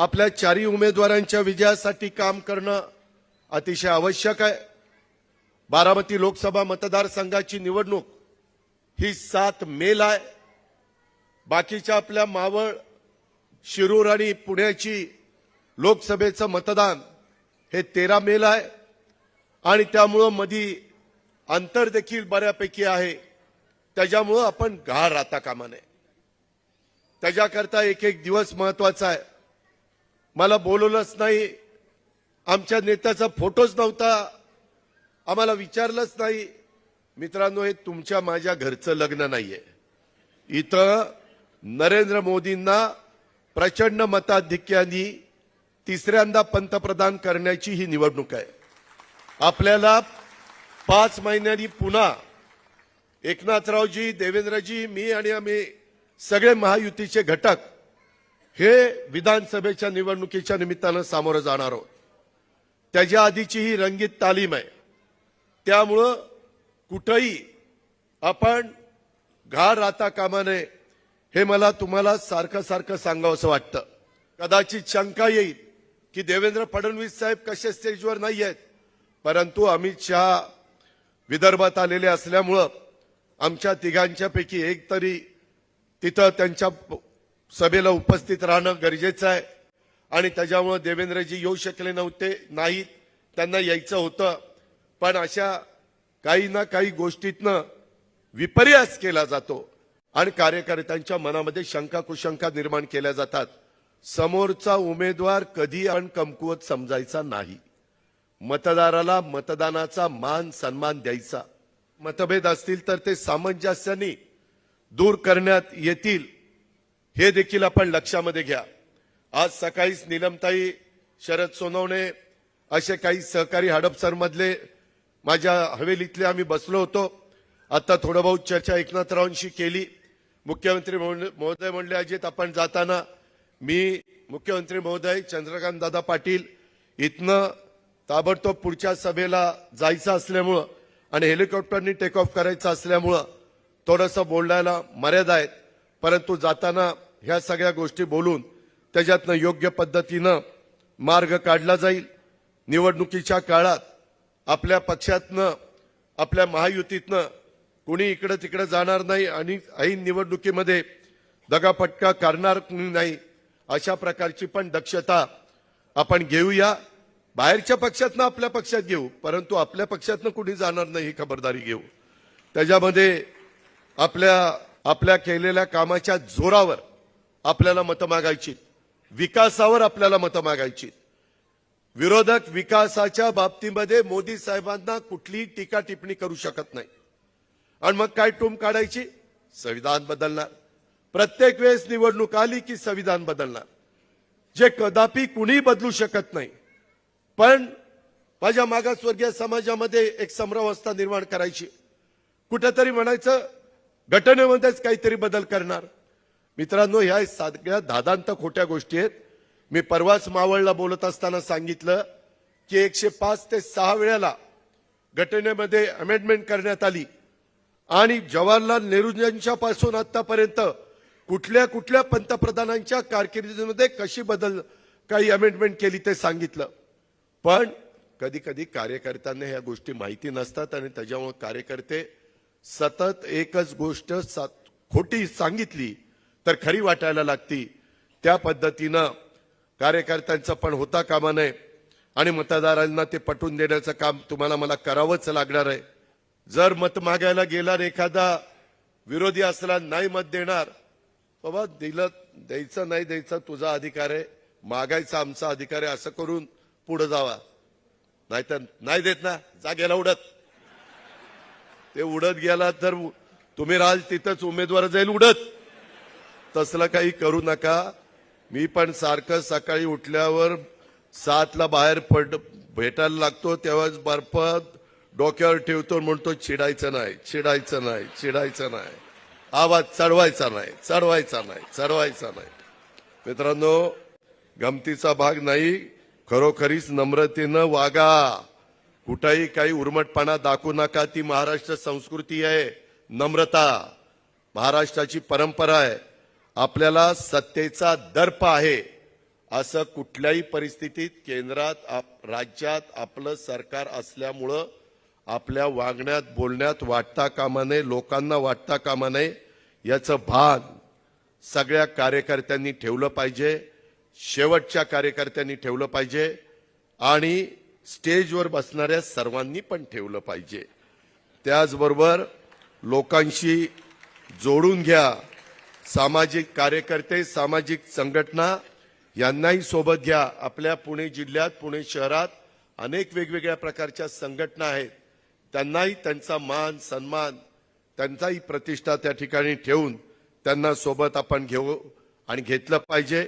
आपल्या चारी उमेदवारांच्या विजयासाठी काम करणं अतिशय आवश्यक आहे. बारामती लोकसभा मतदारसंघाची निवडणूक ही सात मेला आहे. बाकीच्या आपल्या मावळ शिरूर आणि पुण्याची लोकसभेचं मतदान हे तेरा मेला आहे. आणि त्यामुळं मधी अंतर देखील बऱ्यापैकी आहे. त्याच्यामुळं आपण घाळ राहता कामा नये. त्याच्याकरता एक एक दिवस महत्त्वाचा आहे. मला बोलवलंच नाही. आमच्या नेत्याचा फोटोच नव्हता. आम्हाला विचारलंच नाही. मित्रांनो हे तुमच्या माझ्या घरचं लग्न नाहीये. इथं नरेंद्र मोदींना प्रचंड मताधिक्यांनी तिसऱ्यांदा पंतप्रधान करण्याची ही निवडणूक आहे. आपल्याला पाच महिन्यांनी पुन्हा एकनाथरावजी देवेंद्रजी मी आणि आम्ही सगळे महायुतीचे घटक हे विधानसभेच्या निवडणुकीच्या निमित्तानं सामोरं जाणार आहोत. त्याच्या आधीची ही रंगीत तालीम आहे. त्यामुळं कुठंही आपण घाण राहता कामा नये हे मला तुम्हाला सारखं सारखं सांगावं असं वाटतं. कदाचित शंका येईल की देवेंद्र फडणवीस साहेब कसे स्टेजवर नाही आहेत. परंतु अमित शहा विदर्भात आलेले असल्यामुळं आमच्या तिघांच्यापैकी एक तरी तिथं त्यांच्या सभेला उपस्थित राहणं गरजेचं आहे. आणि त्याच्यामुळं देवेंद्रजी येऊ शकले नव्हते नाहीत त्यांना यायचं होतं. पण अशा काही ना काही गोष्टीतनं विपर्यास केला जातो. आणि कार्यकर्त्यांच्या मनामध्ये शंका कुशंका निर्माण केल्या जातात. समोरचा उमेदवार कधी आणि कमकुवत समजायचा नाही. मतदाराला मतदानाचा मान सन्मान द्यायचा. मतभेद असतील तर ते सामंजस्याने दूर करण्यात येतील. हे देखील आपण लक्षामध्ये घ्या. आज सकाळीच निलमताई शरद सोनवणे असे काही सहकारी हडपसरमधले माझ्या हवेलीतले आम्ही बसलो होतो. आता थोडं बहुत चर्चा एकनाथरावांशी केली. मुख्यमंत्री महोदय म्हणले अजित आपण जाताना मी मुख्यमंत्री महोदय चंद्रकांत दादा पाटील इथनं ताबडतोब पुढच्या सभेला जायचं असल्यामुळं आणि हेलिकॉप्टरनी टेक ऑफ करायचं असल्यामुळं थोडंसं बोलायला मर्यादा आहेत. परंतु जाताना ह्या सगळ्या गोष्टी बोलून त्याच्यातनं योग्य पद्धतीनं मार्ग काढला जाईल. निवडणुकीच्या काळात आपल्या पक्षातनं आपल्या महायुतीतनं कुणी इकडं तिकडं जाणार नाही आणि ऐन निवडणुकीमध्ये दगापटका करणार नाही अशा प्रकारची पण दक्षता आपण घेऊया. बाहेरच्या पक्षातनं आपल्या पक्षात घेऊ परंतु आपल्या पक्षातनं कुणी जाणार नाही ही खबरदारी घेऊ. त्याच्यामध्ये आपल्या आपल्या केलेल्या कामाच्या जोरावर आपल्याला मतं मागायची. विकासावर आपल्याला मतं मागायची. विरोधक विकासाच्या बाबतीमध्ये मोदी साहेबांना कुठलीही टीका टिप्पणी करू शकत नाही. आणि मग काय टूम काढायची? संविधान बदलणार. प्रत्येक वेळेस निवडणूक आली की संविधान बदलणार. जे कदापि कुणी बदलू शकत नाही. पण माझ्या मागासवर्गीय समाजामध्ये एक समरावस्था निर्माण करायची. कुठेतरी म्हणायचं घटनेमध्येच काहीतरी बदल करणार. मित्रांनो ह्या सगळ्या दादांत खोट्या गोष्टी आहेत. मी परवाच मावळला बोलत असताना सांगितलं की एकशे पाच ते सहा वेळेला घटनेमध्ये अमेंडमेंट करण्यात आली. आणि जवाहरलाल नेहरूजींच्या पासून आतापर्यंत कुठल्या कुठल्या पंतप्रधानांच्या कारकिर्दीमध्ये कशी बदल काही अमेंडमेंट केली ते सांगितलं. पण कधी कधी कार्यकर्त्यांना ह्या गोष्टी माहिती नसतात आणि त्याच्यामुळे कार्यकर्ते सतत एकच गोष्ट सात- खोटी सांगितली तर खरी वाटायला लागती. त्या पद्धतीनं कार्यकर्त्यांचं पण होता कामा नये आणि मतदारांना ते पटवून देण्याचं काम तुम्हाला मला करावंच लागणार आहे. जर मत मागायला गेला एखादा विरोधी असला नाही मत देणार बाबा दिलं द्यायचं नाही द्यायचं तुझा अधिकार आहे. मागायचा आमचा अधिकार आहे असं करून पुढे जावा. नाहीतर नाही देत ना जागेला उडत. ते उडत गेला तर तुम्ही राहाल तिथंच उमेदवार जाईल उडत. तसलं काही करू नका. मी पण सारखं सकाळी उठल्यावर सातला बाहेर पड भेटायला लागतो तेव्हाच बर्फ डोक्यावर ठेवतो म्हणतो चिडायचं नाही चिडायचं नाही चिडायचं नाही. आवाज चढवायचा नाही चढवायचा नाही चढवायचा नाही. मित्रांनो गमतीचा भाग नाही. खरोखरीच नम्रतेनं वागा. कुठंही काही उर्मटपणा दाखवू नका. ती महाराष्ट्र संस्कृती आहे नम्रता. महाराष्ट्राची परंपरा आहे. आपल्याला सत्तेचा दर्प आहे असं कुठल्याही परिस्थितीत केंद्रात आप राज्यात आपलं सरकार असल्यामुळं आपल्या वागण्यात बोलण्यात वाटता कामा नये लोकांना वाटता कामा नये याचं भान सगळ्या कार्यकर्त्यांनी ठेवलं पाहिजे शेवटच्या कार्यकर्त्यांनी ठेवलं पाहिजे आणि स्टेजवर बसणाऱ्या सर्वांनी पण ठेवलं पाहिजे. त्याचबरोबर लोकांशी जोडून घ्या. सामाजिक कार्यकर्ते सामाजिक संघटना यांनाही सोबत घ्या. आपल्या पुणे जिल्ह्यात पुणे शहरात अनेक वेगवेगळ्या प्रकारच्या संघटना आहेत. त्यांनाही त्यांचा मान सन्मान त्यांचाही प्रतिष्ठा त्या ठिकाणी ठेवून त्यांना सोबत आपण घेऊ आणि घेतलं पाहिजे.